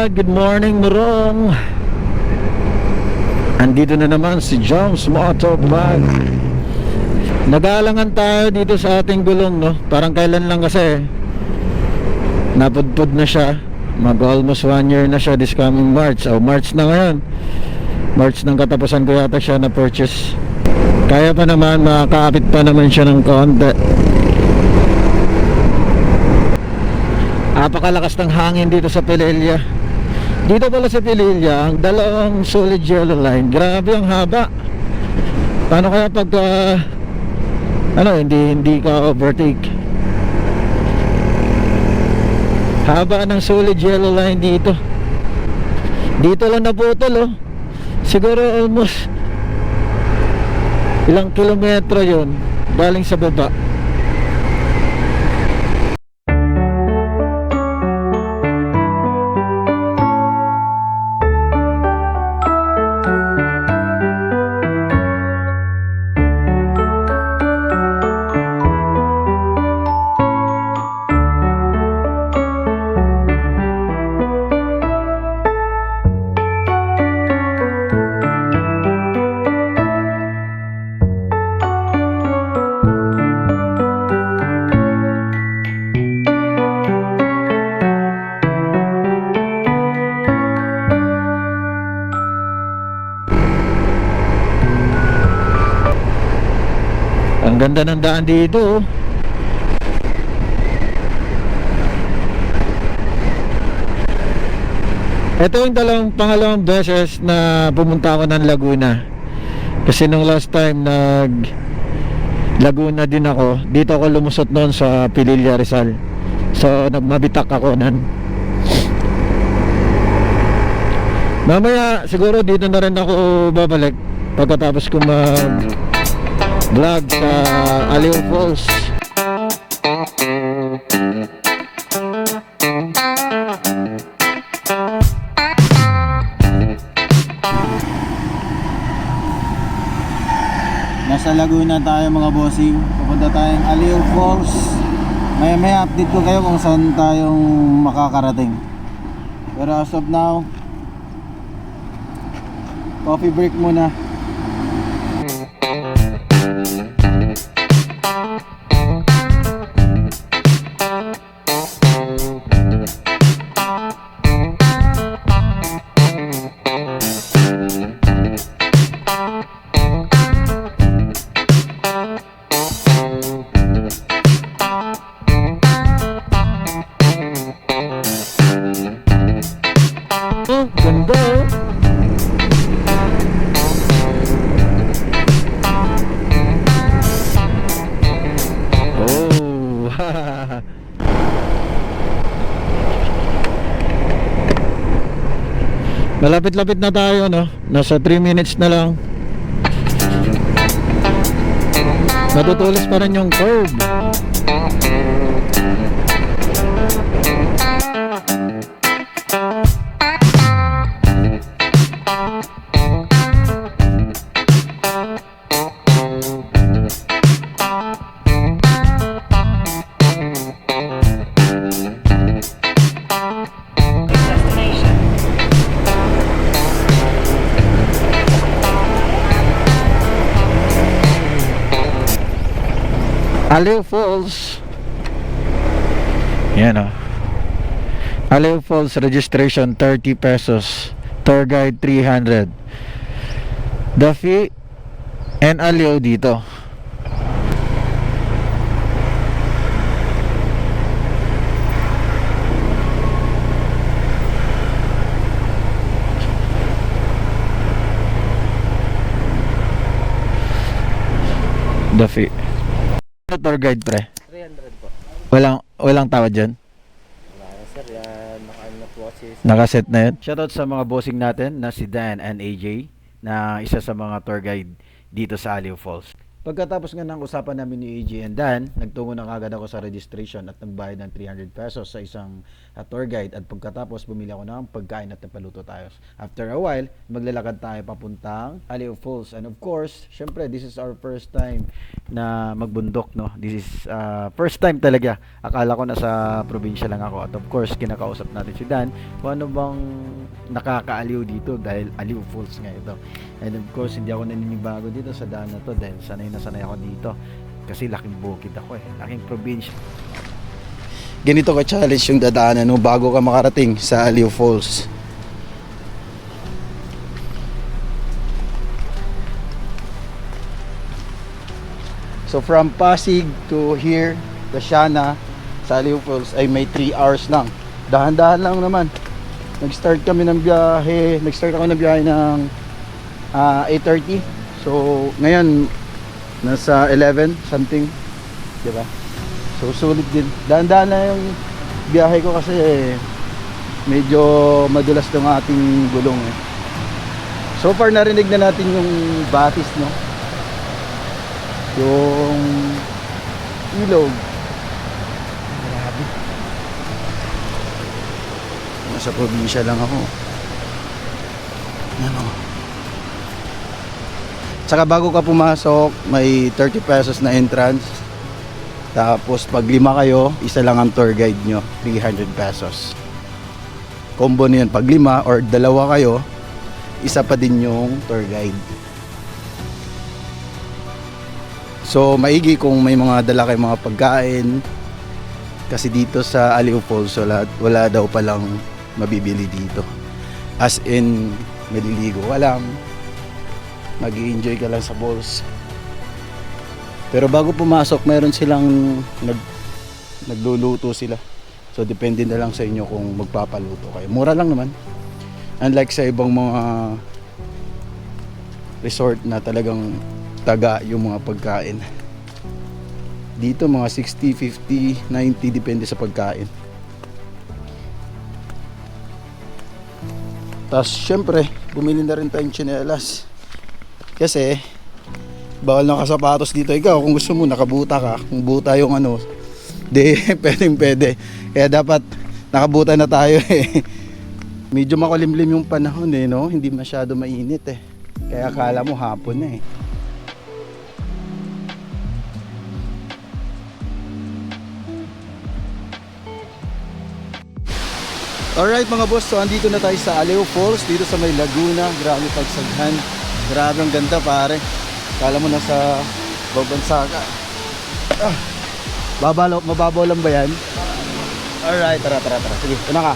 Good morning, Murong. Andito na naman si Jones Motor Vlog. Nag-aalangan tayo dito sa ating gulong, no? Parang kailan lang kasi napudpud na siya. Mag almost one year na siya this coming March. O March na ngayon. March ng katapusan ko yata siya na purchase. Kaya pa naman, makakaapit pa naman siya ng konti. Napakalakas ng hangin dito sa Pililla. Dito pala sa Pililla, ang dalawang solid yellow line. Grabe ang haba. Paano kaya pagka ano, hindi hindi ka overtake? Haba ng solid yellow line dito. Dito lang naputol oh. Siguro almost ilang kilometro 'yon galing sa baba. Ganda ng daan dito. Ito yung dalawang pangalawang beses na pumunta ako ng Laguna. Kasi nung last time nag Laguna din ako. Dito ako lumusot noon sa Pililla Rizal. So nagmabitak ako nan. Mamaya siguro dito na rin ako babalik pagkatapos ko mag vlog sa Aliw Falls. Nasa Laguna tayo mga bossing. Pupunta tayong Aliw Falls. Maya maya update ko kayo kung saan tayong makakarating. Pero as of now, coffee break muna. Malapit-lapit na tayo no. Nasa 3 minutes na lang. Natutulis pa rin yung curve. Aliw Falls. Yan o. Aliw Falls registration 30 pesos. Tour guide 300. The fee and Aliw dito. The fee. Tour guide pre? 300 po. Walang walang tawad diyan. Wala na sir, yan. Nakaano na po kasi. Nakaset na yun. Shoutout sa mga bossing natin na si Dan and AJ na isa sa mga tour guide dito sa Aliw Falls. Pagkatapos nga ng usapan namin ni AJ and Dan, nagtungo na kagad ako sa registration at nagbayad ng 300 pesos sa isang uh, tour guide at pagkatapos bumili ako ng pagkain at napaluto tayo. After a while, maglalakad tayo papuntang Aleo Falls and of course, syempre this is our first time na magbundok no. This is uh, first time talaga. Akala ko nasa probinsya lang ako at of course kinakausap natin si Dan kung ano bang nakakaaliw dito dahil Aliw Falls nga ito. And of course, hindi ako naninibago dito sa daan na to dahil sanay na sanay ako dito. Kasi laking bukid ako eh. Laking probinsya. Ganito ka challenge yung dadaanan no, bago ka makarating sa Aliw Falls. So from Pasig to here, Lasiana, sa Aliw Falls ay may 3 hours lang. Dahan-dahan lang naman. Nag-start kami ng biyahe, nag-start ako ng biyahe ng ah, 8.30. So ngayon, nasa 11 something. 'di ba? So sulit din. Dahan-dahan na yung biyahe ko kasi medyo madulas ng ating gulong eh. So far narinig na natin yung batis no. Yung ilog. Grabe. Nasa probinsya lang ako. Ano? Tsaka bago ka pumasok, may 30 pesos na entrance. Tapos pag lima kayo, isa lang ang tour guide nyo, 300 pesos. Combo na yun. Pag lima or dalawa kayo, isa pa din yung tour guide. So maigi kung may mga dala kayong mga pagkain. Kasi dito sa Falls, wala, wala daw palang mabibili dito. As in, maliligo ka lang. Mag enjoy ka lang sa balls. Pero bago pumasok, mayroon silang nag, nagluluto sila. So depende na lang sa inyo kung magpapaluto kayo. Mura lang naman. Unlike sa ibang mga resort na talagang taga yung mga pagkain. Dito mga 60, 50, 90 depende sa pagkain. Tapos syempre, bumili na rin tayong tsinelas. Kasi bawal na kasapatos dito. Ikaw kung gusto mo nakabuta ka. Kung buta yung ano di pwedeng pwede. Kaya dapat nakabuta na tayo eh. Medyo makulimlim yung panahon eh no? Hindi masyado mainit eh. Kaya akala mo hapon na eh. Alright mga boss, so andito na tayo sa Aleo Falls, dito sa may Laguna, grabe pagsaghan. Grabe ang ganda pare. Kala mo nasa babansa ka. Ah, babalo, mababaw lang ba yan? Alright, tara tara tara. Sige, una ka.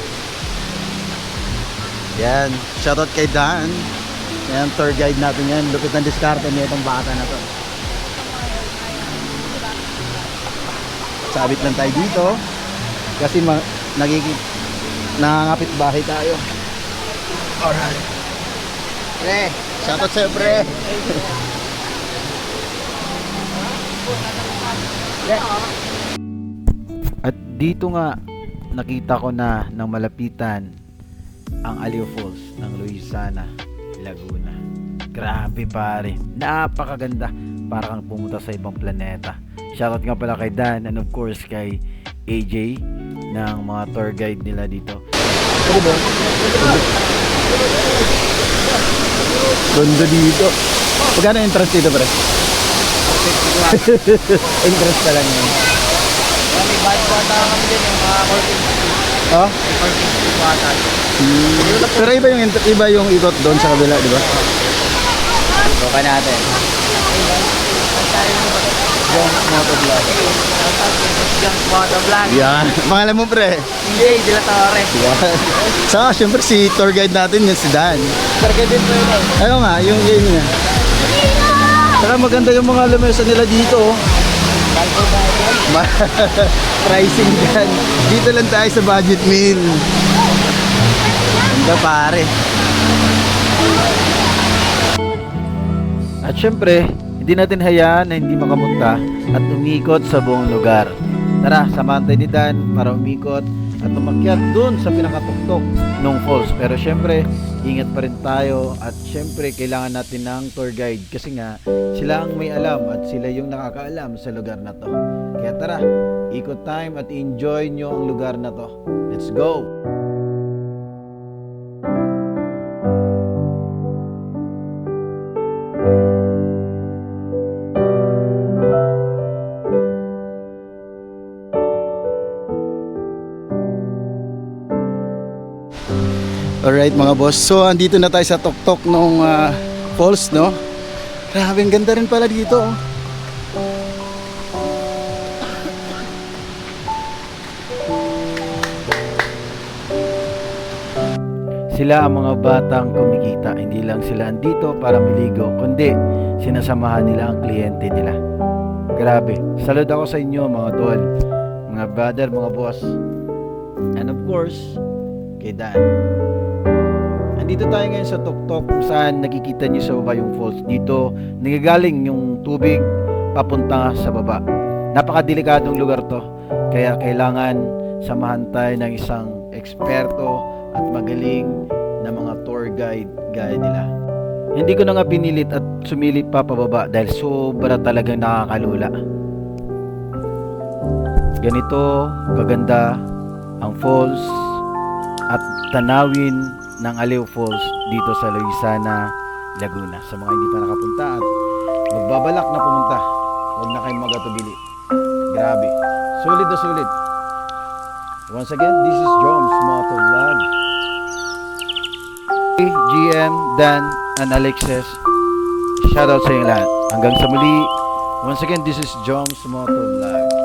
Yan, shoutout kay Dan. Yan, tour guide natin yan. Lupit ng diskarte niya itong bata na to. Sabit lang tayo dito. Kasi ma nagiging nangangapit bahay tayo. Alright. Pre, shoutout sa'yo pre. At dito nga nakita ko na ng malapitan ang Aliw Falls ng Luisana, Laguna. Grabe pare, napakaganda. Para kang pumunta sa ibang planeta. Shoutout nga pala kay Dan and of course kay AJ ng mga tour guide nila dito. Ganda dito. Pagkano entrance dito pre? entrance ka lang yun. May bad po ata kami din yung mga corking Oh? corking po ata. Pero iba yung iba yung ikot doon sa kabila, di ba? Ito ka natin. Yung motovlog. Yung motovlog. Yan. Pangalan mo pre? Hindi, De La Torre. Yan. Saka syempre si tour guide natin yun si Dan. Targa din po yun eh. Nga, yung yun niya. Saka maganda yung mga lamesa nila dito. oh. Pricing dyan. Dito lang tayo sa budget meal. Ganda pare. At syempre, hindi natin hayaan na hindi makapunta at umikot sa buong lugar. Tara, samahan tayo ni Dan para umikot at umakyat dun sa pinakatuktok ng falls. Pero syempre, ingat pa rin tayo at syempre kailangan natin ng tour guide kasi nga sila ang may alam at sila yung nakakaalam sa lugar na to. Kaya tara, ikot time at enjoy nyo ang lugar na to. Let's go! Alright mga boss, so andito na tayo sa tuktok ng falls, no? Grabe, ang ganda rin pala dito. oh. Sila ang mga batang kumikita. Hindi lang sila andito para miligo, kundi sinasamahan nila ang kliyente nila. Grabe. Salud ako sa inyo mga tol, mga brother, mga boss. And of course, kay Dan. Andito tayo ngayon sa tuktok kung saan nakikita niyo sa baba yung falls. Dito nagagaling yung tubig papunta sa baba. Napakadelikadong lugar to. Kaya kailangan samahan tayo ng isang eksperto at magaling na mga tour guide gaya nila. Hindi ko na nga pinilit at sumilip pa pababa dahil sobra talagang nakakalula. Ganito kaganda ang falls at tanawin ng Aliw Falls dito sa Loisana, Laguna. Sa mga hindi pa nakapunta at magbabalak na pumunta, huwag na kayong magatubili. Grabe. Sulit na sulit. Once again, this is Joms Moto Vlog. GM, Dan, and Alexis. Shoutout sa inyo lahat. Hanggang sa muli. Once again, this is Joms Moto Vlog.